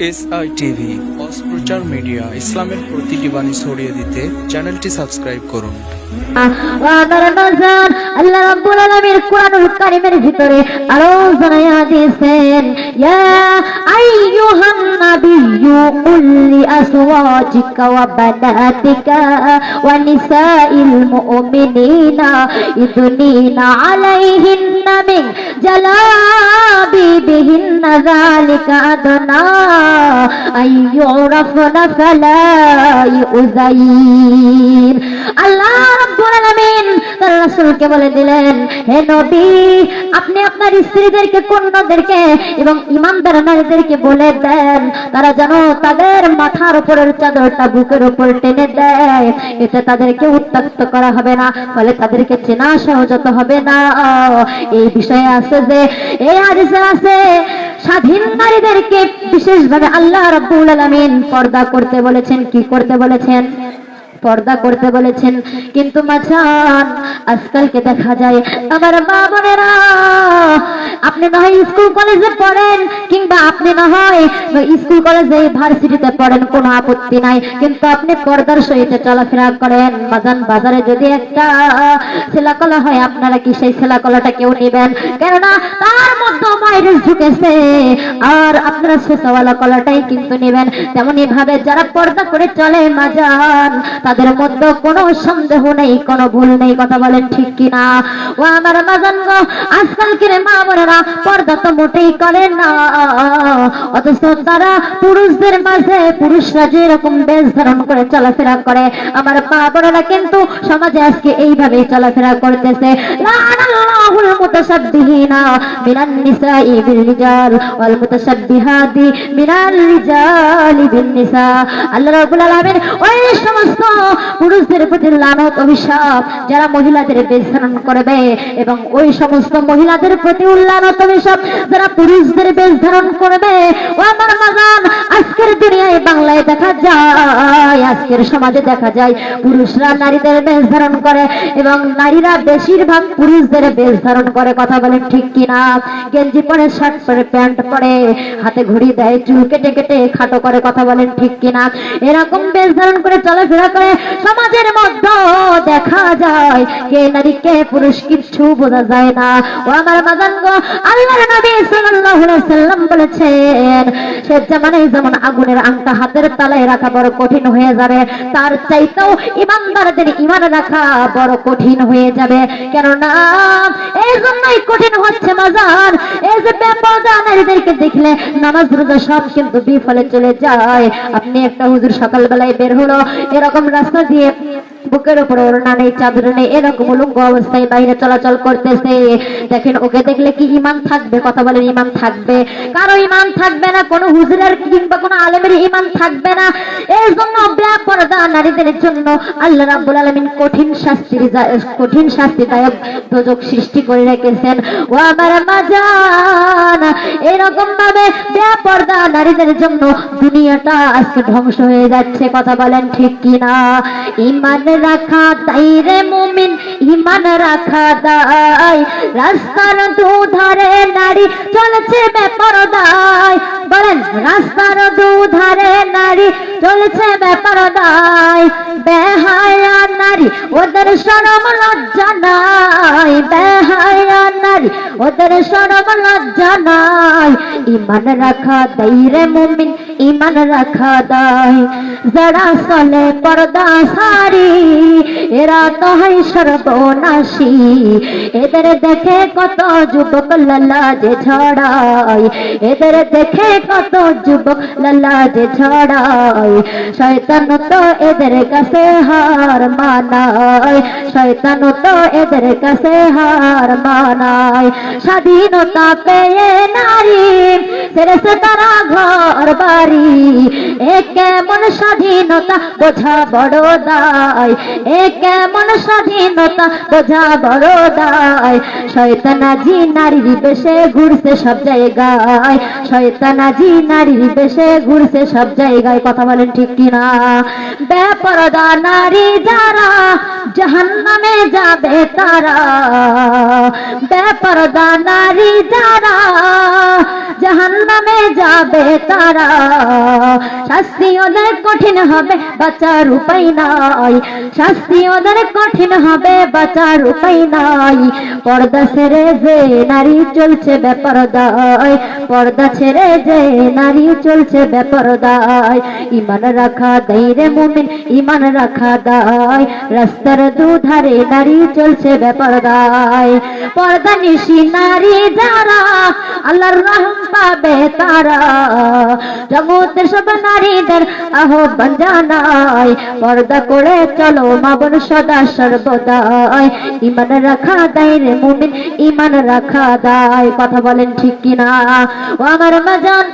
S I TV অস্প্রচার media ইসলামের প্রতিটি বাণী ছড়িয়ে দিতে চ্যানেলটি সাবস্ক্রাইব করুন। আল্লাহ রাব্বুল আলামিন কোরআনুল আইয়ুরাফনা ফালা ইউযাইন আল্লাহ রাব্বুল আলামিন রাসূলকে বলে দিলেন, হে নবী, আপনি আপনার স্ত্রীদেরকে, কন্যাদেরকে এবং ইমানদার নারীদেরকে বলে দেন, তারা যেন তাদের মাথার উপরের চাদরটা বুকের উপর টেনে দেয়। এতে তাদেরকে উত্তক্ত করা হবে না, ফলে তাদেরকে চেনা সহজত হবে না। এই বিষয়ে আছে যে, এই হাদিসে আছে, স্বাধীন নারীদেরকে বিশেষভাবে আল্লাহ রব্বুল আলমিন পর্দা করতে বলেছেন কি করতে বলেছেন? পর্দা করতে বলেছেন। কিন্তু মাঝান আজকালকে দেখা যায়, আমার মা বোনেরা, আপনি না হয় স্কুল কলেজে পড়েন, কিংবা আপনি না হয় স্কুল কলেজে ভার্সিটিতে পড়েন, কোনো আপত্তি নাই। কিন্তু আপনি পর্দার সহিত চলাফেরা করেন। বাজান বাজারে যদি একটা ছেলাকলা হয়, আপনারা কি সেই ছেলাকলাটা কেউ নেবেন? কেননা, তার মধ্যে ভাইরাস ঢুকেছে। আর আপনারা শেষওয়ালা কলাটাই কিন্তু নেবেন। তেমনি ভাবে যারা পর্দা করে চলে মাজান তাদের মধ্যে কোনো সন্দেহ নেই, কোনো ভুল নেই, কথা বলেন ঠিক কিনা? ও আমার মাজান গো আজকাল কিরে মা বোনেরা পর্দা তো মোটেই করে না। অথচ তারা পুরুষদের মাঝে পুরুষরা যেরকম বেশ ধারণ করে চলাফেরা করে, আমার মা বোনেরা কিন্তু সমাজে আজকে এইভাবেই চলাফেরা করতেছে। লানাল্লাহুল মুতাসাব্বিহিনা মিনান নিসাই বিল রিজাল ওয়াল মুতাসাব্বিহাতি মিনাল রিজালি বিন নিসা আল্লাহ রাব্বুল আলামিন ওই সমস্ত পুরুষদের প্রতি লানত, অভিশাপ, যারা মহিলাদের বেশধারণ করবে এবং ওই সমস্ত মহিলাদের প্রতি উল্লানত অভিশাপ যারা পুরুষদের বেশ ধারণ করবে, ও আমার মাজান আজকের দুনিয়ায়, বাংলায় দেখা যায়, আজকের সমাজে দেখা যায়, পুরুষরা নারীদের বেশ ধারণ করে এবং নারীরা বেশিরভাগ পুরুষদের বেশ ধারণ করে, কথা বলেন ঠিক কিনা? গেঞ্জি পরে, শার্ট পরে, প্যান্ট পরে, হাতে ঘড়ি দেয়, চুল কেটে কেটে খাটো করে, কথা বলেন ঠিক কিনা? এরকম বেশ ধারণ করে, চলাফেরা করে সমাজের মধ্যে দেখা যায় কে নারী কে পুরুষ কিচ্ছু বোঝা যায় না। ও আমার মাদান গো, আল্লাহর নবী সাল্লাল্লাহু আলাইহি সাল্লাম বলেছেন, সে জামানায় যেমন আগুনের আংটা হাতের তালায় রাখা বড় কঠিন হয়ে যাবে, তার চাইতেও ইমানদারদের ইমান রাখা বড় কঠিন হয়ে যাবে। কেননা এই জন্যই কঠিন হচ্ছে মাজান এই যে বেপরদা নারীদেরকে দেখলে নামাজ রোজা সব কিন্তু বিফলে চলে যায়। আপনি একটা হুজুর সকালবেলায় বের হলো, এরকম রাস্তা দিয়ে বুকের উপর ওড়না নেই, চাদর নেই, এরকম উলঙ্গ অবস্থায় বাইরে চলাচল করতেছে। দেখেন, ওকে দেখলে কি ইমান থাকবে? কথা বলেন ইমান থাকবে? কারও ইমান থাকবে না, কোনো হুজুরের কিংবা কোনো আলেমের ইমান থাকবে না। এই জন্য পর্দা নারীদের জন্য আল্লাহ রাব্বুল আলামিন কঠিন শাস্তির কঠিন শাস্তিদায়ক দোজক সৃষ্টি করে রেখেছেন। ও আমার মাজান, এরকম ভাবে পর্দা নারীদের জন্য দুনিয়াটা আজকে ধ্বংস হয়ে যাচ্ছে, কথা বলেন ঠিক কিনা? ইমান রাখা তাই রে মুমিন ইমান রাখা দায় রাস্তার দুধারে নারী চলেছে বেপরদায়। বলেন, রাস্তার দুধারে নারী চলেছে বেপরদায়। বেহায়া নারী, ওদের সরম লজ্জা নাই। বেহায়া নারী, ওদের সরম লজ্জা নাই। ইমান রাখা দাই রে মুমিন ইমান রাখা দায় যারা চলে পর্দা সারি, এরা তো হয় সর্বনাশী। এদের দেখে কত যুবক লালা যে ছড়াই এদের দেখে কত যুবক লালা যে ছড়াই শয়তান তো এদের কাছে হার মানায়, শয়তান তো এদের কাছে হার মানায়। স্বাধীনতা পেয়ে নারী, ছেড়েছে তারা ঘর বাড়ি এ কেমন স্বাধীনতা বোঝা বড় দায়। এ কেমন স্বাধীনতা বোঝা বড় দায়। শয়তানাজি নারীর বেশে ঘুরছে সব জায়গায়। শয়তানাজি নারীর বেশে ঘুরছে সব জায়গায়। কথা বলেন ঠিক কিনা? বেপরদা নারী যারা জাহান্নামে যাবে তারা। বেপরদা নারী যারা জাহান্নামে যাবে তারা। শাস্তি ওদের কঠিন হবে, বাঁচার উপায় নাই। শাস্তি ওদের কঠিন হবে, বাঁচার উপায় নাই। পর্দা ছেড়ে যে নারী চলছে বেপরদায়, পর্দা ছেড়ে যে নারী চলছে বেপরদায়, ইমান রাখা দেয় রে মুমিন, ইমান রাখা দায়। রাস্তার দুধারে নারী চলছে বেপরদায়। পর্দা নিশি নারী যারা, আল্লাহর রহম পাবে তারা। জগতের সব নারীদের আহ্বান জানাই, পর্দা করে চলো মা বোন সদা সর্বদাই। ইমান রাখা দায় রে মুমিন, ইমান রাখা দায় কথা বলেন ঠিক কিনা? ও আমার মাজান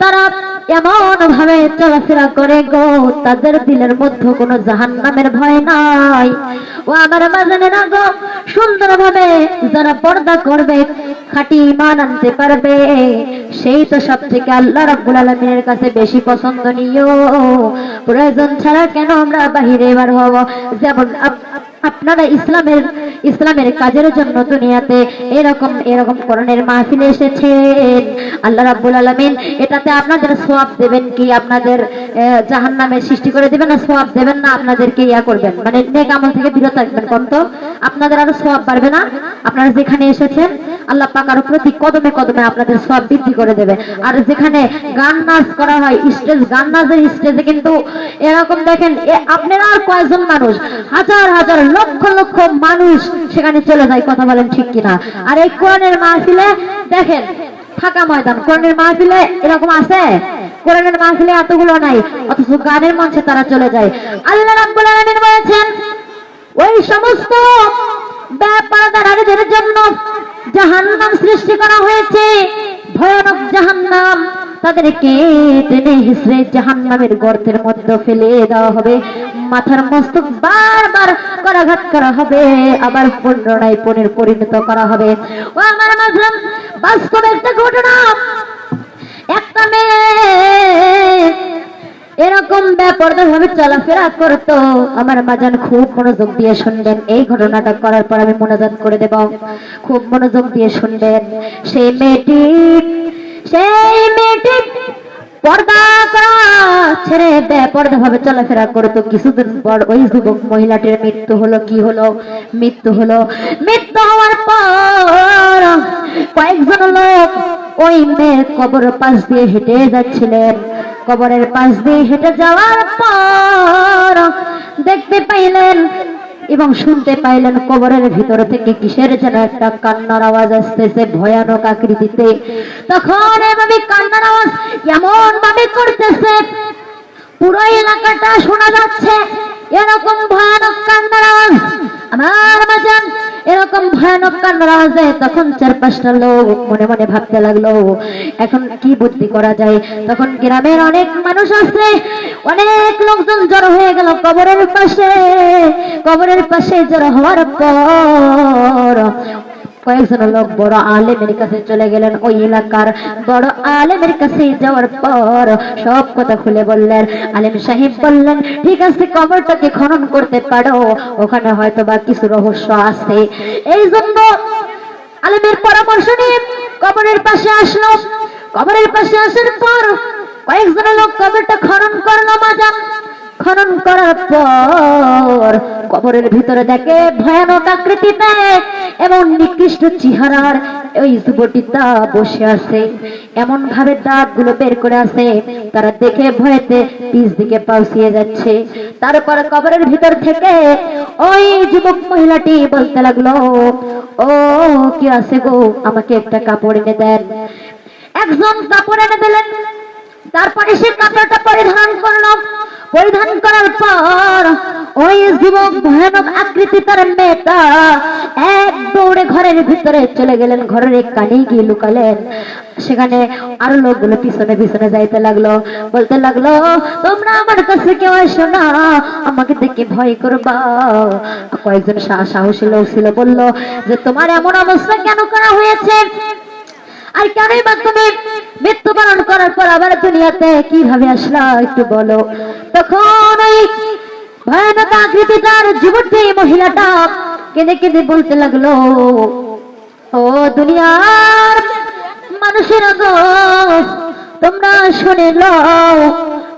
তারা এমন ভাবে চলাফেরা করে গো, তাদের দিলের মধ্যে কোনো জাহান নামের ভয় নাই। ও আমার মাজানে না গো সুন্দর ভাবে যারা পর্দা করবে, খাঁটি ইমান আনতে পারবে, সেই তো সব থেকে আল্লাহ রাব্বুল আলমিনের কাছে বেশি পছন্দনীয়। প্রয়োজন ছাড়া কেন আমরা বাহিরে এবার হব? যেমন আপনারা ইসলামের ইসলামের কাজের জন্য দুনিয়াতে এরকম এরকম করণের মাহফিলে এসেছেন। আল্লাহ রাব্বুল আলামিন এটাতে আপনাদের সোয়াব দেবেন কি? আপনাদের জাহান নামের সৃষ্টি করে দিবেন না সোয়াব দেবেন না? আপনাদেরকে ইয়া করবেন। মানে নেক আমল থেকে বিরত থাকবেন কত আপনাদের আরও সোয়াব বাড়বে না। আপনারা যেখানে এসেছেন আল্লাহ পাক আরও প্রতি কদমে কদমে আপনাদের সোয়াব বৃদ্ধি করে দেবে। আর যেখানে গান নাচ করা হয়, স্টেজ, গান নাচের স্টেজে কিন্তু এরকম দেখেন আপনারা আর কয়েকজন মানুষ, হাজার হাজার, লক্ষ লক্ষ মানুষ সেখানে চলে যায়, কথা বলেন ঠিক কিনা। আর এই কোরআনের মাহফিলে দেখেন, ফাঁকা ময়দান। কোরআনের মাহফিলে এরকম আছে? কোরআনের মাহফিলে এতগুলো নাই, অথচ গানের মঞ্চে তারা চলে যায়। আল্লাহ রাব্বুল আলামিন বলেছেন, ওই সমস্ত ব্যাপারদার নারীদের জন্য জাহান্নাম সৃষ্টি করা হয়েছে। ভয়ানক জাহান্নাম। তাদেরকে টেনে হিসড়ে জাহান্নামের গর্তের মধ্যে ফেলে দেওয়া হবে। মাথার মস্তক বারবার করাঘাত করা হবে। আবার পুনরায় পুনের পরিণত করা হবে। ও আমার মাঝলাম, বাস্তব একটা ঘটনা। একটা মেয়ে এরকম ব্যাপারটা ভাবে চলাফেরা করতো। আমার মাজান খুব মনোযোগ দিয়ে শুনবেন এই ঘটনাটা করার পর আমি মনোযোগ করে দেব। খুব মনোযোগ দিয়ে শুনবেন সেই মেয়েটি সেই মেয়েটি পর্দা করা ছেড়ে বেপর্দা ভাবে চলাফেরা করতো। কিছুদিন পর ওই যুবক মহিলাটির মৃত্যু হলো, কি হলো? মৃত্যু হলো। মৃত্যু হওয়ার পর কয়েকজন লোক ওই মেয়ের কবর পাশ দিয়ে হেঁটে যাচ্ছিলেন। কবরের পাশ দিয়ে হেঁটে যাওয়ার পর দেখতে পাইলেন এবং শুনতে পাইলেন কবরের ভিতর থেকে কিসের যেন একটা কান্নার আওয়াজ আসতেছে, ভয়ানক আকৃতিতে। তখন এভাবে কান্নার আওয়াজ এমন ভাবে করতেছে, পুরো এলাকাটা শোনা যাচ্ছে। এরকম ভয়ানক কান্নার আওয়াজ। আমার মাজান এরকম ভয়ানক কান্নার আওয়াজে তখন চার পাঁচটা লোক মনে মনে ভাবতে লাগল, এখন কি বুদ্ধি করা যায়? তখন গ্রামের অনেক মানুষ আছে, অনেক লোকজন জড়ো হয়ে গেল কবরের পাশে। কবরের পাশে জড়ো হওয়ার পর কয়েকজন লোক বড় আলেমের কাছে চলে গেলেন। ওই এলাকার বড় আলেমের কাছে যাওয়ার পর সব কথা খুলে বললেন। আলেম সাহেব বললেন, ঠিক আছে, কবরটাকে খনন করতে পারো। ওখানে হয়তো বা কিছু রহস্য আছে। এই জন্য আলেমের পরামর্শ নিয়ে কবরের পাশে আসলো। কবরের পাশে আসার পর কয়েকজন লোক কবরটা খনন করল মাজান খনন করার পর কবরের ভিতরে দেখে ভয়ানক আকৃতিতে এবং নিকৃষ্ট চেহারার ওই যুবটিটা বসে আছে। এমন ভাবে দাঁতগুলো বের করে আছে, তারা দেখে ভয়েতে পিছ দিকে পাউসিয়ে যাচ্ছে। তারপর কবরের ভিতর থেকে ওই যুবক মহিলাটি বলতে লাগল, ও, কি আছে গো? আমাকে একটা কাপড় এনে দেন। একজন কাপড় এনে দিলেন। তারপরে সে কাপড়টা পরিধান করল। পরিধান করার পর ওই যুবক ভয়ানক আকৃতি তার মেয়েটা এক দৌড়ে ঘরের ভিতরে চলে গেলেন, ঘরের এক কানে গিয়ে লুকালেন। সেখানে আরও লোকগুলো পিছনে পিছনে যাইতে লাগল, বলতে লাগল, তোমরা আমার কাছে কেউ এসো না, আমাকে দেখে ভয় করবা। কয়েকজন সাহসী লোক ছিল, বলল, যে তোমার এমন অবস্থা কেন করা হয়েছে? আর কেনই মাধ্যমে মৃত্যুবরণ করার পর আবার দুনিয়াতে কীভাবে আসলা একটু বলো। তখন ওই ভয়ানক আকৃতিটার যুবতী মহিলাটা কেঁদে কেঁদে বলতে লাগল, ও দুনিয়ার মানুষের তোমরা শুনে লও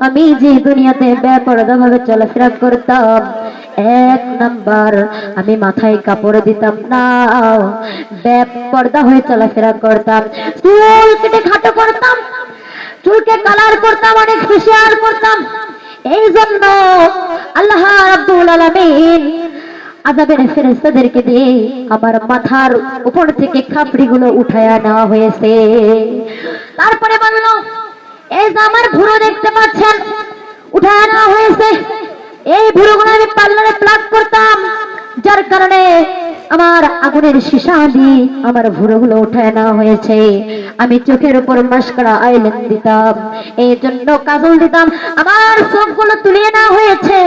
আমি যে দুনিয়াতে বেপরদা ভাবে চলাফেরা করতাম এক নাম্বার। আমি মাথায় কাপড় দিতাম না। বেপর্দা হয়ে চলাফেরা করতাম। চুল কেটে খাটো করতাম। চুলকে কালার করতাম, অনেক ফেসিয়াল করতাম। এই জন্য আল্লাহ রাব্বুল আলামিন আজাবের ফেরেস্তাদেরকে দিয়ে আমার মাথার উপর থেকে খাপড়িগুলো উঠায়া নেওয়া হয়েছে। তারপরে বলল, এই যে আমার ভুরো দেখতে পাচ্ছেন, উঠায়া নেওয়া হয়েছে। এই ভুরুগুলো আমি পার্লারে প্লাগ করতাম যার কারণে আমার আগুনের সীসা দিয়ে আমার ভুরোগুলো উঠায় নেওয়া হয়েছে। আমি চোখের উপর মাস্কারা আইলেন দিতাম। এই জন্য কাজল দিতাম, আমার চোখগুলো তুলিয়ে নেওয়া হয়েছে।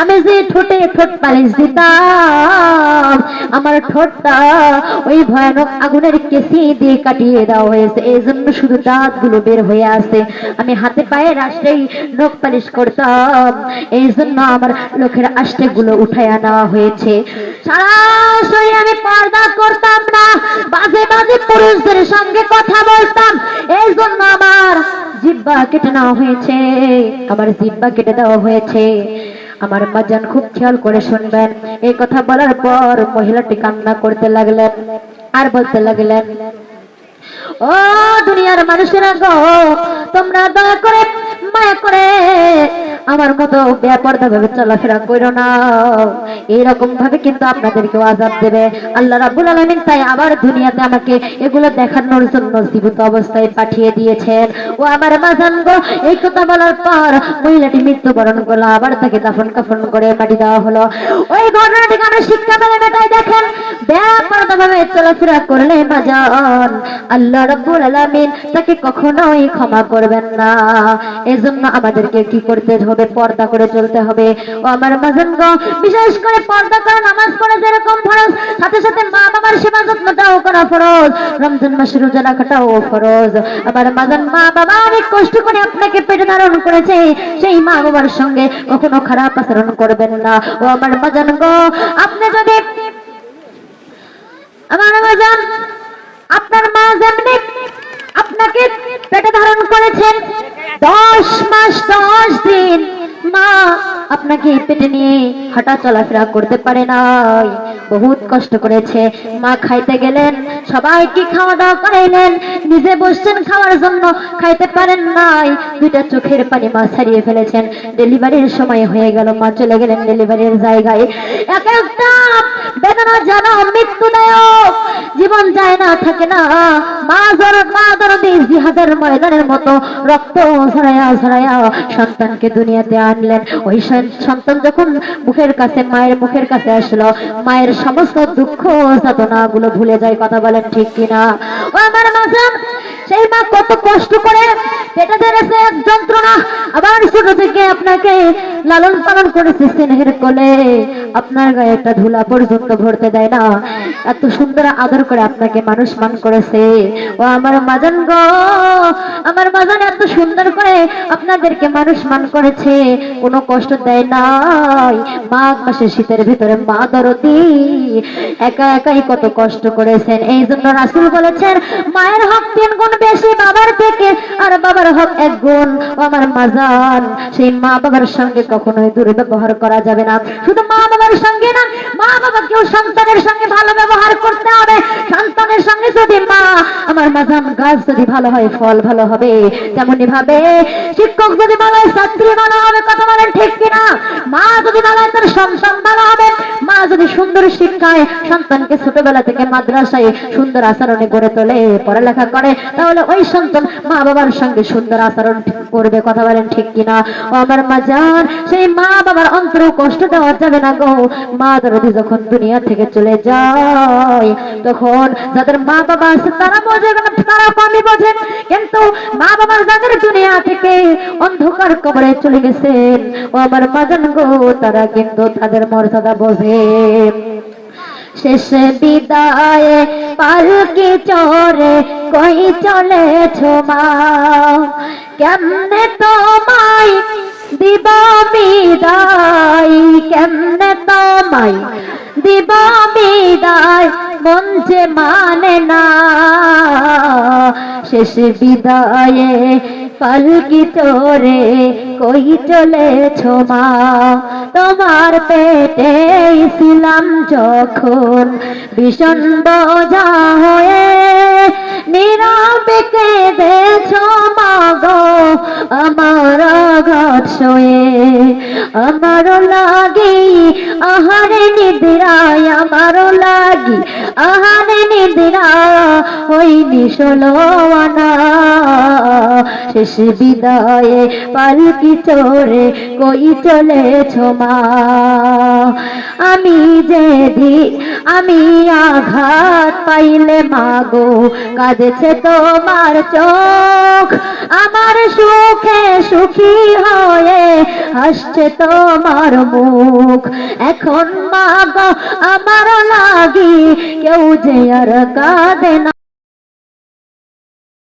আমি যে ঠোঁটে ঠোঁট পালিশ দিতাম, আমার ঠোঁটটা ওই ভয়ানক আগুনের কেসি দিয়ে কাটিয়ে দেওয়া হয়েছে। এই জন্য শুধু দাঁতগুলো বের হয়ে আসে। আমি হাতে পায়ে রাষ্ট্রেই নখ পালিশ করতাম। এই জন্য আমার লোকের আষ্টে গুলো উঠায় আনা হয়েছে। সরাসরি আমি পর্দা করতাম না। বাজে বাজে পুরুষদের সঙ্গে কথা বলতাম। এই জন্য আমার জিব্বা কেটে নেওয়া হয়েছে। আমার জিব্বা কেটে দেওয়া হয়েছে। আমার মাজান খুব খেয়াল করে শুনবেন। এই কথা বলার পর মহিলাটি কান্না করতে লাগলেন আর বলতে লাগলেন, ও দুনিয়ার মানুষেরা গো, তোমরা দয়া করে মায়া করে আমার মতো বেপর্দা ভাবে চলাফেরা করো না। এইরকম ভাবে কিন্তু আপনাদেরকেও আজাব দেবে। আল্লাহ রাব্বুল আলামিন তাই আবার দুনিয়াতে আমাকে এগুলো দেখানোর জন্য জীবিত অবস্থায় পাঠিয়ে দিয়েছেন। ও আমার মাজান গো এই কথা বলার পর মহিলাটি মৃত্যুবরণ করল, আবার তাকে দাফন কাফন করে মাটি দেওয়া হলো। ওই ঘটনা থেকে আমরা শিক্ষা পেলে বেটাই দেখেন বেপর্দা ভাবে চলাফেরা করলে মাজান আল্লাহ রাব্বুল আলামিন তাকে কখনোই ক্ষমা করবেন না। এজন্য আমাদেরকে কি করতে হবে পর্দা করে চলতে হবে। ও আমার মাজান বিশেষ করে পর্দা করে নামাজ পড়া যেরকম ফরজ, সাথে সাথে মা বাবার সেবা যত্নটাও করা ফরজ। রমজান মাসে রোজা রাখাটাও ফরজ। আমার মাজান মা বাবা অনেক কষ্ট করে আপনাকে পেটে ধারণ করেছে। সেই মা বাবার সঙ্গে কখনো খারাপ আচরণ করবেন না। ও আমার মাজান গো আপনি যদি আমার বাজান আপনার মা যেমনি আপনাকে পেটে ধারণ করেছেন দশ মাস, দশ দিন। মা আপনাকে পেটে নিয়ে হাঁটা চলাফেরা করতে পারে নাই। বহুত কষ্ট করেছে। মা খাইতে গেলেন সবাইকে খাওয়া দাওয়া করাইলেন? নিজে বসছেন খাওয়ার জন্য, খাইতে পারেন নাই। দুইটা চোখের পানি মা ছাড়িয়ে ফেলেছেন। ডেলিভারির সময় হয়ে গেল। মা চলে গেলেন ডেলিভারির জায়গায়। এক একটা বেদনা মৃত্যুদায়ক জীবন যায় না, থাকে না। জিহাদের ময়দানের মতো। রক্ত ঝরায়া ঝরায়া সন্তানকে দুনিয়াতে আনলেন। ওই সন্তান যখন মুখের কাছে, মায়ের মুখের কাছে আসলো, মায়ের সমস্ত দুঃখ সাধনা গুলো ভুলে যায়। কথা বলেন ঠিক কিনা? আমার সেই মা কত কষ্ট করে পেটে ধরেছে এক যন্ত্রণা আবার ছোট থেকে আপনাকে লালন পালন করেছে স্নেহের কোলে। আপনার গায়ে একটা ধুলা পর্যন্ত ভরতে দেয় না। এত সুন্দর আদর করে আপনাকে মানুষ মান করেছে। ও আমার মাজান গো, আমার মাজান এত সুন্দর করে আপনাদেরকে মানুষ মান করেছে। কোনো কষ্ট দেয় নাই। মাঘ মাসে শীতের ভিতরে মা দরদি একা একাই কত কষ্ট করেছেন। এই জন্য রাসুল বলেছেন, মায়ের হক তিন গুণ বেশি বাবার থেকে, আর বাবার হক এক গুণ। আমার মাজান সেই মা বাবার সঙ্গে কখনোই করা যাবে না। শুধু মা বাবার সঙ্গে না, মা বাবাকেও সন্তানের সঙ্গে ভালো ব্যবহার করতে হবে। সন্তানের সঙ্গে যদি মা, আমার মাজান গাছ যদি ভালো হয়, ফল ভালো হবে ভাবে শিক্ষক যদি ভালো হয় ছাত্রী ভালো হবে কথা বলেন ঠিক কিনা? মা যদি ভালো হয় তার ভালো হবে মা যদি সুন্দর শিক্ষায় সন্তানকে ছোটবেলা থেকে মাদ্রাসায় সুন্দর আচরণে গড়ে তোলে, পড়ালেখা করে তাহলে ওই সন্তান মা বাবার সঙ্গে সুন্দর আচরণ পড়বে কথা বলেন ঠিক কিনা? ও আমার মা জান সেই মা বাবার অন্তর কষ্ট দেওয়া যাবে না গো। মা দরদি যখন দুনিয়া থেকে চলে যায়, তখন যাদের মা বাবা আছে তারা বোঝে না তারা কমই বোঝেন কিন্তু মা বাবার যাদের দুনিয়া থেকে অন্ধকার কবরে চলে গেছেন, ও আমার মা জান গো, তারা কিন্তু তাদের মর্যাদা বোঝে। শেষ বিদায় পালকে চরে কই চলেছ মা? কেমনে তোমায় দিব কেমনে তোমায়? দিব মন যে মানে না। শেষ বিদায়ে পালকি চরে কই চলেছ মা? তোমার পেটে ছিলাম যখন ভীষণ বোঝা হয়ে নীরবে কেঁদেছ মাগো, আমার আঘাত শোয়ে। আমার লাগি আহারে নিদ্রায়, আমার লাগি আহারে নিদ্রা ওই নিশলো আনা শেষ বিদায়ে পালকি চোরে কই চলেছ মা? আমি যে দি আমি আঘাত পাইলে মাগো, কাঁদেছে তোমার চোখ। আমার সুখে সুখী হয়ে হাসছে তোমার মুখ। এখন মাগো, আমার লাগি কেউ যে আর কাঁদে না।